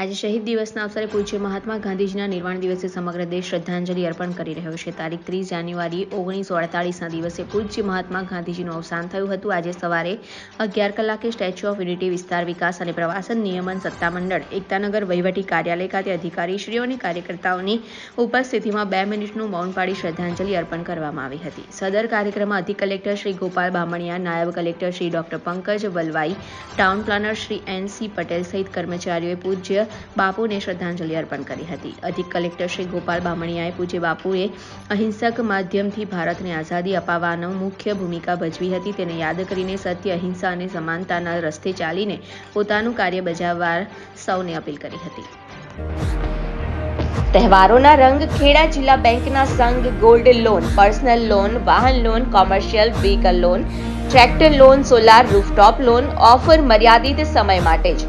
આજે શહીદ દિવસના અવસરે પૂજ્ય મહાત્મા ગાંધીજીના નિર્વાણ દિવસે સમગ્ર દેશ શ્રદ્ધાંજલિ અર્પણ કરી રહ્યો છે. તારીખ ત્રીસ જાન્યુઆરી ઓગણીસો અડતાલીસના દિવસે પૂજ્ય મહાત્મા ગાંધીજીનું અવસાન થયું હતું. આજે સવારે અગિયાર કલાકે સ્ટેચ્યુ ઓફ યુનિટી, વિસ્તાર વિકાસ અને પ્રવાસન નિયમન સત્તામંડળ, એકતાનગર વહીવટી કાર્યાલય ખાતે અધિકારીશ્રીઓ અને કાર્યકર્તાઓની ઉપસ્થિતિમાં બે મિનિટનું મૌન પાડી શ્રદ્ધાંજલિ અર્પણ કરવામાં આવી હતી. સદર કાર્યક્રમમાં અધિક કલેક્ટર શ્રી ગોપાલ બામણિયા, નાયબ collector Shri doctor Pankaj Valvai, town planner Shri N C Patel સહિત કર્મચારીઓએ પૂજ્ય બાપુને શ્રદ્ધાંજલિ અર્પણ કરી હતી. અધિક કલેક્ટર શ્રી ગોપાલ બામણીયાએ પૂજ્ય બાપુએ અહિંસક માધ્યમથી ભારતને આઝાદી અપાવવાનો મુખ્ય ભૂમિકા ભજવી હતી. તેને યાદ કરીને સત્ય, અહિંસા અને સમાનતાના રસ્તે ચાલીને પોતાનું કાર્ય બજાવવા સૌને અપીલ કરી હતી. તહેવારોના રંગ ખેડા જિલ્લા બેંકના સંઘ ગોલ્ડ લોન, પર્સનલ લોન, વાહન loan, commercial vehicle loan, tractor loan, solar rooftop loan, offer મર્યાદિત સમય માટે જ